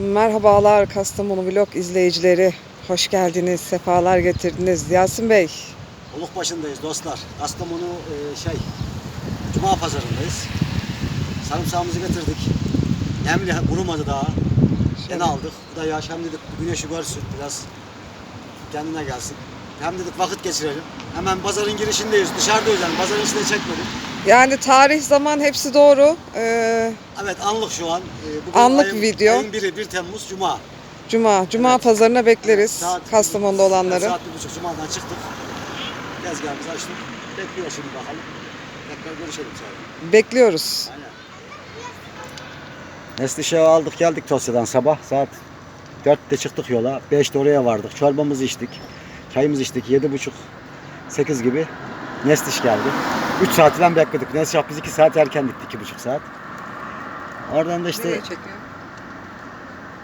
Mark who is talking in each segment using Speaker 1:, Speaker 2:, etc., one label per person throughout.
Speaker 1: Merhabalar Kastamonu Vlog izleyicileri. Hoş geldiniz, sefalar getirdiniz. Yasin Bey,
Speaker 2: Oluk başındayız dostlar. Kastamonu e, şey Cuma pazarındayız. Sarımsağımızı getirdik. Nemli kurumadı daha. En aldık. Bu da yaş hem dedik güneşi görsün biraz kendine gelsin. Hem dedik vakit geçirelim. Hemen pazarın girişindeyiz. Dışarıdayız yani. Pazarın içinde çekmedim.
Speaker 1: Yani tarih zaman hepsi doğru. Ee,
Speaker 2: Evet anlık şu an. E, bugün
Speaker 1: Anlık
Speaker 2: ayın,
Speaker 1: video.
Speaker 2: Ayın 1'i 1 Temmuz Cuma.
Speaker 1: Cuma, Cuma
Speaker 2: Evet.
Speaker 1: pazarına bekleriz
Speaker 2: Saat-
Speaker 1: Kastamonu'da olanları.
Speaker 2: Saat bir buçuk Cuma'dan çıktık. Tezgahımızı açtık. Bekliyor şimdi bakalım. Tekrar görüşelim sonra.
Speaker 1: Bekliyoruz.
Speaker 2: Aynen. Neslişah'ı aldık geldik Tosya'dan sabah. Saat 4'te çıktık yola. 5'te oraya vardık. Çorbamızı içtik. Çayımızı içtik. 7.30 8 gibi Nesliş geldi. 3 saat falan bekledik. Neslişah biz 2 saat erken gittik. 2,5 saat. Oradan da işte
Speaker 1: çekiyor?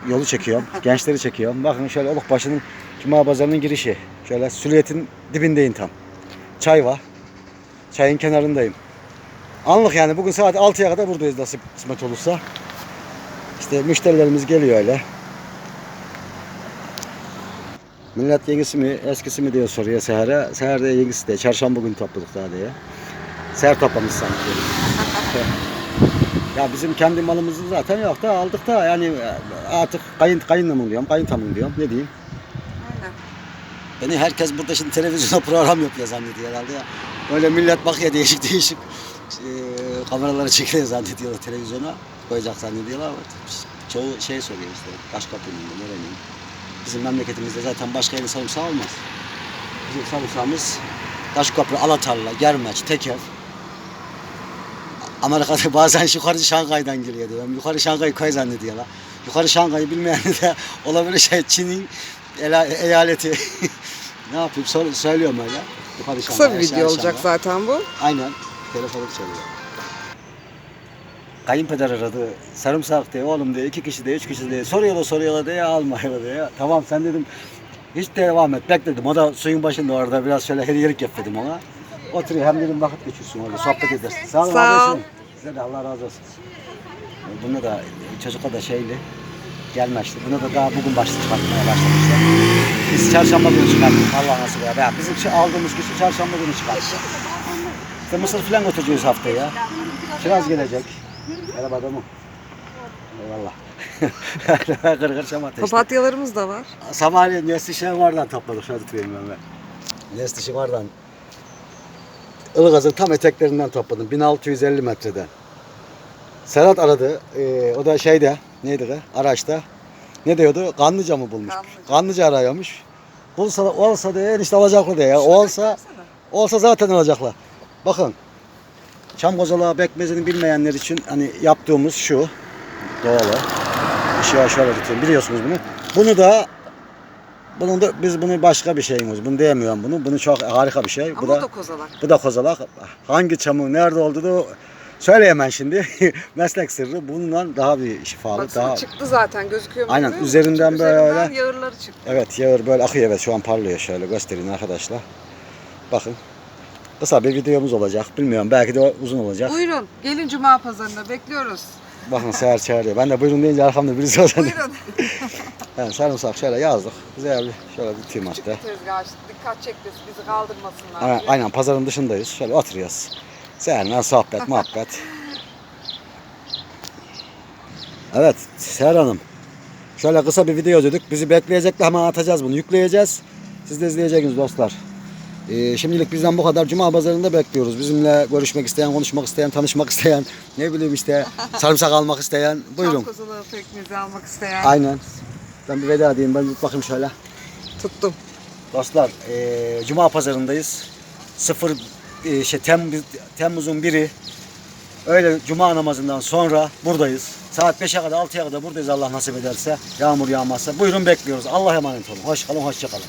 Speaker 2: yolu çekiyorum. gençleri çekiyorum. Bakın şöyle Olukbaşı'nın Cuma Pazarı'nın girişi. Şöyle sülüyetin dibindeyim tam. Çay var. Çayın kenarındayım. Anlık yani bugün saat 6'ya kadar buradayız nasip kısmet olursa. İşte müşterilerimiz geliyor öyle. Millet yengisi mi eskisi mi diye soruyor Seher'e. Seher de yengisi de çarşamba günü topladık daha diye. Seher toplamış sanki. Ya bizim kendi malımızı zaten yok da aldık da yani artık kayın kayınla mı diyorum, kayın tamam diyorum. Ne diyeyim?
Speaker 1: Aynen.
Speaker 2: Beni herkes burada şimdi televizyonda program yapıyor zannediyor herhalde ya. Böyle millet bakıyor değişik değişik e, kameraları çekiyor zannediyorlar televizyona. Koyacak zannediyorlar çoğu şey soruyor işte. Kaşkapı'nın mı, nerenin. Bizim memleketimizde zaten başka yerin sarımsağı olmaz. Bizim sarımsağımız Taşköprü, Alatarla, Germeç, Teker. Amerika'da bazen yukarı Şangay'dan geliyor diyorum. Yukarı Şangay köy zannediyorlar. Yukarı Şangay'ı bilmeyen de olabilir şey Çin'in eyaleti. ne yapayım Sor- söylüyorum öyle. Yukarı
Speaker 1: Kısa
Speaker 2: Şangay,
Speaker 1: bir
Speaker 2: aşağı
Speaker 1: video olacak
Speaker 2: Şangay.
Speaker 1: zaten bu.
Speaker 2: Aynen. Telefonum çalıyor. Kayınpeder aradı. Sarımsak diye oğlum diye iki kişi diye üç kişi diye soruyorlar soruyorlar diye almıyorlar diye. Tamam sen dedim hiç devam et bekledim. O da suyun başında orada biraz şöyle hediyelik yapıyordum ona. Oturuyor hem dedim vakit geçirsin orada sohbet edersin. Sağ olun.
Speaker 1: Sağ ol.
Speaker 2: Size de Allah razı olsun. Bunda da çocukla da şeyli gelmişti. Buna da daha bugün başladı çıkartmaya başlamışlar. Biz çarşamba günü çıkarttık Allah nasip eder. Ya bizim şu aldığımız kişi çarşamba günü çıkarttık. İşte mısır falan götüreceğiz haftaya. Kiraz gelecek. Merhaba adamım. Eyvallah. kır kır şam ateşte.
Speaker 1: Papatyalarımız da var.
Speaker 2: Sabahleyin Nestişen vardan topladık. Şöyle tutayım ben ben. Nestişen vardan. Ilgaz'ın tam eteklerinden topladım. 1650 metreden. Serhat aradı. Ee, o da şeyde neydi ki? Araçta. Ne diyordu? Kanlıca mı bulmuş?
Speaker 1: Kanlıca.
Speaker 2: Kanlıca arıyormuş. Bulsa olsa diye enişte alacaklar diye. Olsa olsa zaten alacaklar. Bakın. Çam kozalağı bekmezini bilmeyenler için hani yaptığımız şu. Doğalı. Işığa şöyle tutayım. Biliyorsunuz bunu. Bunu da bunun da biz bunu başka bir şeyimiz. Bunu diyemiyorum bunu. Bunu çok harika bir şey. Bu
Speaker 1: Ama
Speaker 2: da
Speaker 1: o da kozalak.
Speaker 2: bu da kozalak. Hangi çamın nerede olduğunu söyleyemem şimdi. Meslek sırrı. Bundan daha bir şifalı.
Speaker 1: Baksana
Speaker 2: Daha
Speaker 1: çıktı zaten gözüküyor mu?
Speaker 2: Aynen,
Speaker 1: bilmiyorum.
Speaker 2: üzerinden
Speaker 1: Üzerinden
Speaker 2: böyle-
Speaker 1: yağırları çıktı.
Speaker 2: Evet yağır böyle akıyor evet şu an parlıyor şöyle göstereyim arkadaşlar. Bakın. Kısa bir videomuz olacak. Bilmiyorum belki de uzun olacak.
Speaker 1: Buyurun gelin Cuma pazarına bekliyoruz.
Speaker 2: Bakın seher çağırıyor. Ben de buyurun deyince arkamda birisi var.
Speaker 1: Buyurun.
Speaker 2: Yani sarımsak şöyle yazdık. Güzel bir şöyle bir
Speaker 1: Küçük
Speaker 2: madde.
Speaker 1: bir tezgah. Dikkat çekmesin bizi kaldırmasınlar.
Speaker 2: Aynen, aynen pazarın dışındayız. Şöyle oturuyoruz. Seninle sohbet, muhabbet. Evet, Seher Hanım. Şöyle kısa bir video dedik. Bizi bekleyecekler hemen atacağız bunu. Yükleyeceğiz. Siz de izleyeceksiniz dostlar. Ee, şimdilik bizden bu kadar. Cuma pazarında bekliyoruz. Bizimle görüşmek isteyen, konuşmak isteyen, tanışmak isteyen, ne bileyim işte sarımsak almak isteyen. Buyurun.
Speaker 1: Çam kozalağı pekmezi almak isteyen.
Speaker 2: Aynen. Ben bir veda edeyim. Ben bir bakayım şöyle.
Speaker 1: Tuttum.
Speaker 2: Dostlar, eee, Cuma pazarındayız. Sıfır eee, şey Temmuz, Temmuz'un biri. Öyle Cuma namazından sonra buradayız. Saat 5'e kadar 6'ya kadar buradayız Allah nasip ederse. Yağmur yağmazsa. Buyurun bekliyoruz. Allah emanet olun. Hoş kalın, hoşça kalın.